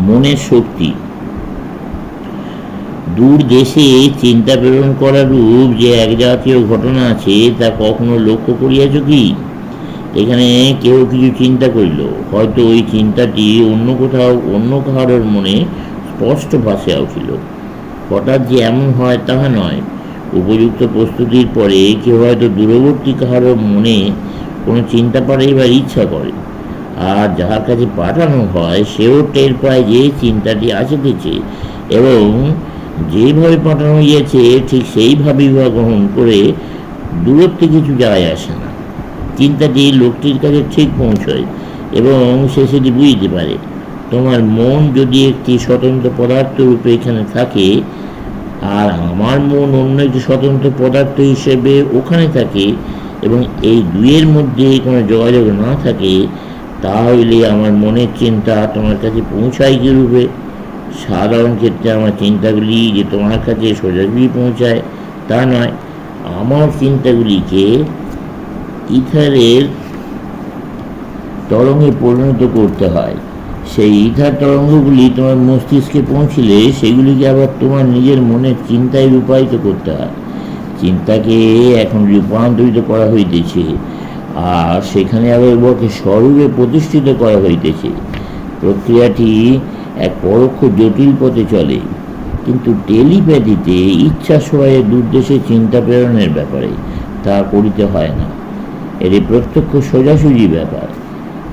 মনের শক্তি। দূর দেশে চিন্তা প্রেরণ করার রূপ যে এক জাতীয় ঘটনা আছে, তা কখনো লক্ষ্য করিয়াছ কি? এখানে কেউ কিছু চিন্তা করিল। হয়তো ওই চিন্তাটি অন্য কোথাও, অন্য কাহারোর মনে স্পষ্ট ভাসিয়া উঠিল। হঠাৎ যে এমন হয় তাহা নয়। উপযুক্ত প্রস্তুতির পরে কেউ হয়তো দূরবর্তী কাহারও মনে কোনো চিন্তা পাঠাইবার ইচ্ছা করে। আর যাহার কাছে পাঠানো হয়, সেও টের পায় যে চিন্তাটি আসিতেছে এবং যেভাবে পাঠানো হইয়াছে, ঠিক সেইভাবেই উহা গ্রহণ করে দূরত্বে কিছু যায় আসে না। চিন্তাটি লোকটির কাছে ঠিক পৌঁছয় এবং সে সেটি বুঝতে পারে। তোমার মন যদি একটি স্বতন্ত্র পদার্থ রূপে এখানে থাকে, আর আমার মন অন্য একটি স্বতন্ত্র পদার্থ হিসেবে ওখানে থাকে এবং এই দুইয়ের মধ্যে কোনো যোগাযোগ না থাকে তাহলে আমার মনের চিন্তা তোমার কাছে পৌঁছায় কী রূপে সাধারণ ক্ষেত্রে আমার চিন্তাগুলি যে তোমার কাছে সোজাসুজি পৌঁছায়, তা নয়। আমার চিন্তাগুলিকে ইথারের তরঙ্গে পরিণত করতে হয়। সেই ইথার তরঙ্গগুলি তোমার মস্তিষ্কে পৌঁছলে সেগুলিকে আবার তোমার নিজের মনের চিন্তায় রূপায়িত করতে হয়। চিন্তাকে এখন রূপান্তরিত করা হইতেছে। আর সেখানে আবার উহাকে স্বরূপে প্রতিষ্ঠিত করা হইতেছে। প্রক্রিয়াটি এক পরোক্ষ জটিল পথে চলে, কিন্তু টেলিপ্যাথিতে ইচ্ছা সহায়ে দুর্দেশে চিন্তা প্রেরণের ব্যাপারে তা করিতে হয় না। এটি প্রত্যক্ষ সোজাসুজি ব্যাপার।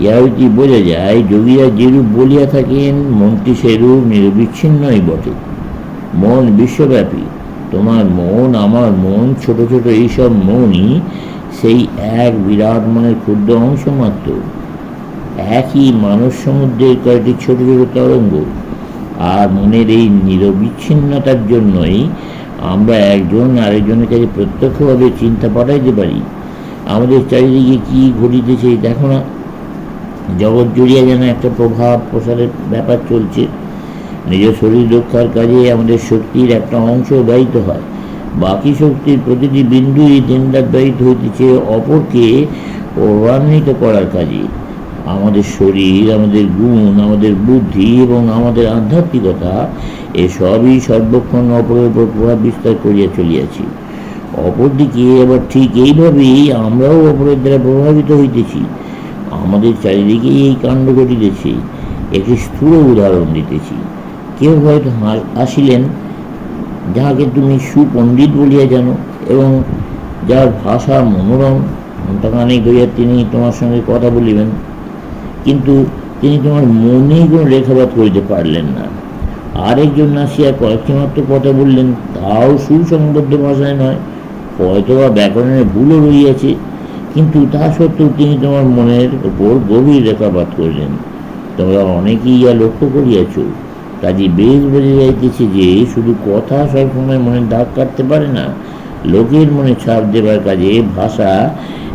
ইহা হইতে বোঝা যায়, যোগীরা যেরূপ বলিয়া থাকেন, মনটি সেরূপ নিরবিচ্ছিন্নই বটে। মন বিশ্বব্যাপী, তোমার মন, আমার মন, ছোট ছোট এইসব মনই সেই এক বিরাট মনের ক্ষুদ্র অংশ মাত্র। একই মানব সমুদ্রের কয়েকটি ছোট ছোট তরঙ্গ। আর মনের এই নিরবিচ্ছিন্নতার জন্যই আমরা একজন আরেকজনের কাছে প্রত্যক্ষভাবে চিন্তা পাঠাইতে পারি। আমাদের চারিদিকে কি ঘটিতেছে দেখো না। জগৎ জুড়িয়া যেন একটা প্রভাব প্রসারের ব্যাপার চলছে। নিজ শরীর রক্ষার কাজে আমাদের শক্তির একটা অংশ ব্যয়িত হয়। বাকি শক্তির প্রতিটি বিন্দুই দিনরাত ব্যয়িত হইতেছে অপরকে প্রভান্বিত করার কাজে। আমাদের শরীর, আমাদের গুণ, আমাদের বুদ্ধি এবং আমাদের আধ্যাত্মিকতা, এসবই সর্বক্ষণ অপরের উপর প্রভাব বিস্তার করিয়া চলিয়াছি। অপরদিকে আবার ঠিক এইভাবেই আমরাও অপরের দ্বারা প্রভাবিত হইতেছি। আমাদের চারিদিকেই এই কাণ্ড ঘটিতেছে। একটি স্থূল উদাহরণ দিতেছি। কেউ হয়তো আসিলেন যাহাকে তুমি সুপণ্ডিত বলিয়া জানো এবং যার ভাষা মনোরম ঘণ্টাখানেক হইয়া তিনি তোমার সঙ্গে কথা বলিবেন, কিন্তু তিনি তোমার মনেই কোনো রেখাপাত করিতে পারলেন না। আরেকজন আসিয়া কয়েকটি মাত্র কথা বললেন, তাও সুসংবদ্ধ ভাষায় নয়, হয়তো বা ব্যাকরণের ভুলও রইয়াছে কিন্তু তা সত্ত্বেও তিনি তোমার মনের উপর গভীর রেখাপাত করিলেন। তোমরা অনেকেই ইয়া লক্ষ্য করিয়াছ। কাজে বেশ বোঝা যাইতেছে যে শুধু কথা সবসময় মনে দাগ কাটতে পারে না, লোকের মনে ছাপ দেবার কাজে ভাষা,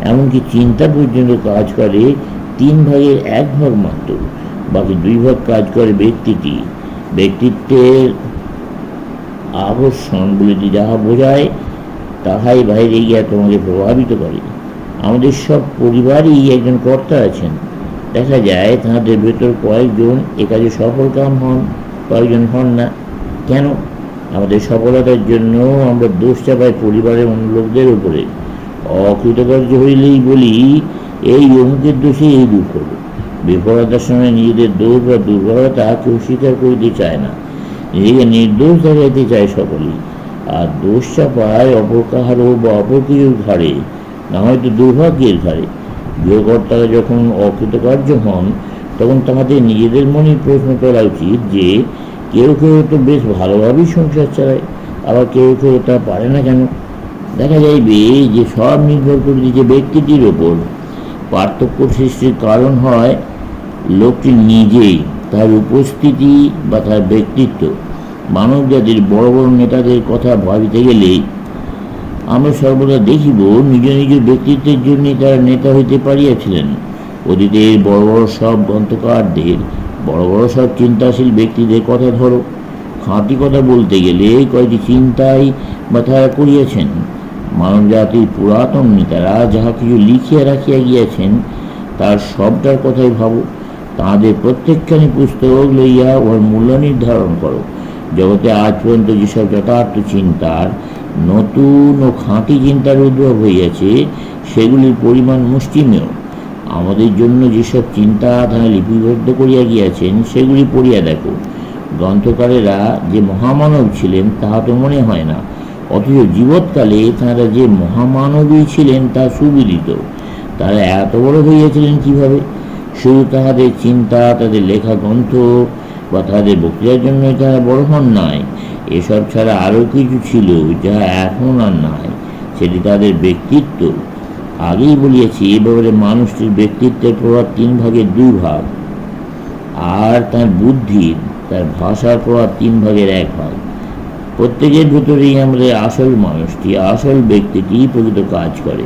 এমনকি চিন্তা পর্যন্ত কাজ করে তিন ভাগের এক ভাগ মাত্র, বাকি দুই ভাগ কাজ করে ব্যক্তিটি। ব্যক্তিত্বের আকর্ষণ বলিতে যাহা বোঝায়, তাহাই বাইরে গিয়া তোমাকে প্রভাবিত করে। আমাদের সব পরিবারই একজন কর্তা আছেন। দেখা যায়, তাহাদের ভেতর কয়েকজন এ কাজে সফল কাম হন। কয়েকজন হন না। কেন? আমাদের সফলতার জন্য আমরা দোষ চাপাই পরিবারের অন্য লোকদের উপরে। অকৃতকার্য হইলেই বলি, এই অমুকের দোষে এই দুঃখ হলো বিফলতার সময় নিজেদের দোষ বা দুর্বলতা কেউ স্বীকার করিতে চায় না। নিজেকে নির্দোষ দেখাইতে চায় সকলেই। আর দোষ চাপায় অপর কাহারও বা অপর কিছুর ঘাড়ে। না হয়তো দুর্ভাগ্যের ঘাড়ে। গৃহকর্তারা যখন অকৃতকার্য হন তখন তাহাদের নিজেদের মনেই প্রশ্ন করা উচিত যে কেউ কেউ তো বেশ ভালোভাবেই সংসার চালায়, আবার কেউ কেউ তা পারে না কেন? দেখা যাইবে যে সব নির্ভর করিতেছে ব্যক্তিটির ওপর পার্থক্য সৃষ্টির কারণ হয় লোকটি নিজেই, তার উপস্থিতি বা তার ব্যক্তিত্ব। মানব জাতির বড় বড় নেতাদের কথা ভাবিতে গেলেই আমরা সর্বদা দেখিব নিজ নিজ ব্যক্তিত্বের জন্য তারা নেতা হইতে পারিয়াছিলেন। অতীতের বড় বড় সব গ্রন্থকারদের বড় বড় সব চিন্তাশীল ব্যক্তিদের কথা ধরো। খাঁটি কথা বলতে গেলে কয়েকটি চিন্তাই বা তারা করিয়াছেন। মানব জাতির পুরাতন নেতারা যাহা কিছু লিখিয়া রাখিয়া গিয়াছেন, তার সবটার কথাই ভাবো। তাঁদের প্রত্যেকখানি পুস্তক লইয়া ওর মূল্য নির্ধারণ করো। জগতে আজ পর্যন্ত যেসব যথার্থ চিন্তার নতুন ও খাঁটি চিন্তার উদ্ভব হইয়াছে, সেগুলির পরিমাণ মুষ্টিমেয়। আমাদের জন্য যেসব চিন্তা তারা লিপিবদ্ধ করিয়া গিয়াছেন, সেগুলি পড়িয়া দেখো। গ্রন্থকারেরা যে মহামানব ছিলেন, তাহা তো মনে হয় না। অথচ জীবৎকালে তাঁরা যে মহামানবী ছিলেন, তা সুবিদিত। তারা এত বড় হইয়াছিলেন কীভাবে? শুধু তাহাদের চিন্তা, তাদের লেখা গ্রন্থ বা তাদের বক্তৃতার জন্যই তারা বড় হন নাই। এসব ছাড়া আরও কিছু ছিল, যা এখন আর নাই। সেটি তাদের ব্যক্তিত্ব। আগেই বলিয়াছি, এ ব্যাপারে মানুষটির ব্যক্তিত্বের প্রভাব তিন ভাগের দুই ভাগ আর তার বুদ্ধির তার ভাষার প্রভাব তিন ভাগের এক ভাগ। প্রত্যেকের ভেতরেই আমাদের আসল মানুষটি, আসল ব্যক্তিটি প্রকৃত কাজ করে।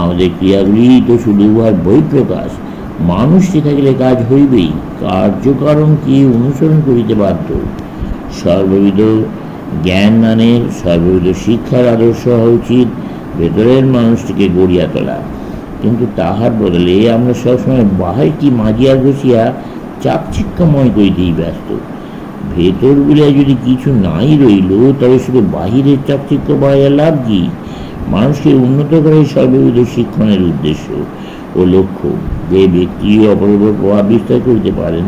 আমাদের ক্রিয়াগুলি তো শুধু উহার বহিঃপ্রকাশ। মানুষটি থাকলে কাজ হইবেই, কার্যকারণ কি অনুসরণ করিতে বাধ্য? সর্ববিধ জ্ঞান দানের সর্ববিধ শিক্ষার আদর্শ হওয়া উচিত। ভেতরের মানুষটিকে গড়িয়া তোলা। কিন্তু তাহার বদলে আমরা সবসময় বাহিরটি মাজিয়া ঘষিয়া চাকচিক্যময় করিতেই ব্যস্ত। ভেতর বলে যদি কিছু নাই রইল, তবে শুধু বাহিরের চাকচিক্য বাড়াইয়া লাভ কি? মানুষকে উন্নত করে সর্ববিধ শিক্ষণের উদ্দেশ্য ও লক্ষ্য। যে ব্যক্তি অপরের প্রভাব বিস্তার করিতে পারেন,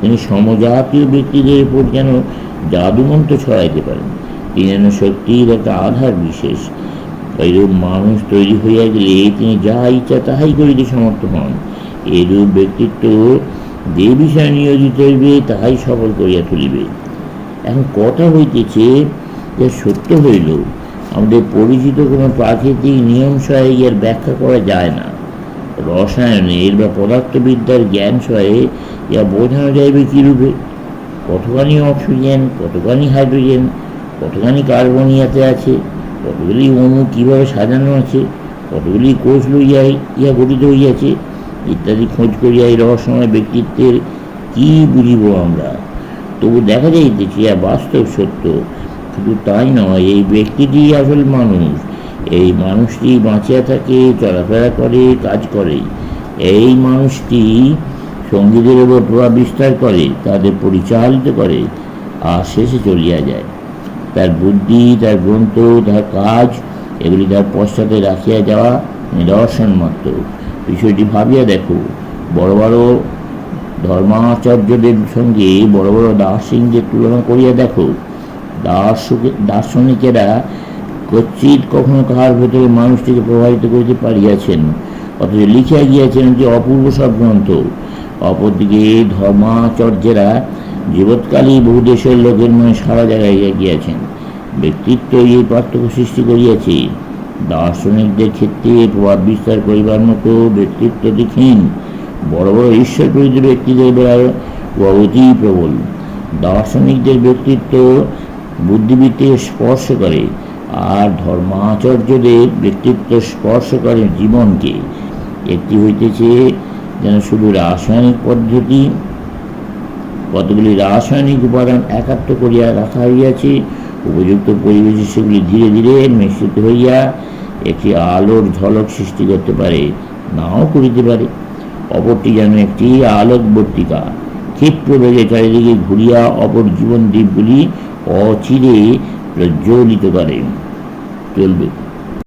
তিনি সমজাতীয় ব্যক্তিদের উপর যেন জাদুমন্ত্র ছড়াইতে পারেন। তিনি যেন সত্যিই একটা আধার বিশেষ। এইরূপ মানুষ তৈরি হইয়া গেলে তিনি যা ইচ্ছা তাহাই করিতে সমর্থ হন। এরূপ ব্যক্তিত্ব যে বিষয়ে নিয়োজিত হইবে, তাহাই সফল করিয়া তুলিবে। এখন কথা হইতেছে যে সত্য হইল, আমাদের পরিচিত কোনো প্রাকৃতিক নিয়ম সহায়ে ইহার ব্যাখ্যা করা যায় না। রসায়নের বা পদার্থবিদ্যার জ্ঞান সহায়ে ইহা বোঝানো যাইবে কীরূপে? কতখানি অক্সিজেন, কতখানি হাইড্রোজেন, কতখানি কার্বন ইহাতে আছে? কতগুলি অণু কীভাবে সাজানো আছে, কতগুলি কোষ লইয়াই ইহা গঠিত হইয়াছে, ইত্যাদি খোঁজ করিয়া এই রহস্যময় ব্যক্তিত্বের কি বুঝিব আমরা? তবু দেখা যাইতেছে, ইহা বাস্তব সত্য। শুধু তাই নয়, এই ব্যক্তিটি আসল মানুষ। এই মানুষটি বাঁচিয়া থাকে, চলাফেরা করে, কাজ করে। এই মানুষটি সঙ্গীদের উপর প্রভাব বিস্তার করে, তাদের পরিচালিত করে, আর শেষে চলিয়া যায়। তার বুদ্ধি, তার গ্রন্থ, তার কাজ, এগুলি তার পশ্চাতে রাখিয়া যাওয়া নিদর্শন মাত্র বিষয়টি ভাবিয়া দেখো, বড় বড় ধর্মাচার্যদের সঙ্গে, বড় বড় দার্শনিকদের তুলনা করিয়া দেখো। দার্শকে দার্শনিকেরা কচ্ছিত কখনো কাহার ভেতরে মানুষটিকে প্রভাবিত করিতে পারিয়াছেন, অথচ লিখিয়া গিয়াছেন যে অপূর্ব সব গ্রন্থ। অপরদিকে ধর্মাচার্যেরা জীবৎকালই বহু দেশের লোকের মনে সারা জায়গায় গিয়াছেন। ব্যক্তিত্ব এই পার্থক্য সৃষ্টি করিয়াছে। দার্শনিকদের ক্ষেত্রে প্রভাব বিস্তার করিবার মতো ব্যক্তিত্ব দেখেন। বড় বড় ঈশ্বর প্রীত ব্যক্তিদের বেলায় অতি প্রবল। দার্শনিকদের ব্যক্তিত্ব বুদ্ধিবৃত্তিকে স্পর্শ করে আর ধর্মাচার্যদের ব্যক্তিত্ব স্পর্শ করে জীবনকে। একটি হইতেছে যেন শুধু রাসায়নিক পদ্ধতি কতগুলি রাসায়নিক উপাদান একাত্ম করিয়া রাখা হইয়াছে। উপযুক্ত পরিবেশে সেগুলি ধীরে ধীরে মিশ্রিত হইয়া একটি আলোর ঝলক সৃষ্টি করতে পারে, নাও করিতে পারে। অপরটি যেন একটি আলোকবর্তিকা ক্ষিপ্র বেগে চারিদিকে ঘুরিয়া অপর জীবন দ্বীপগুলি অচিরে প্রজ্বলিত করে। চলবে।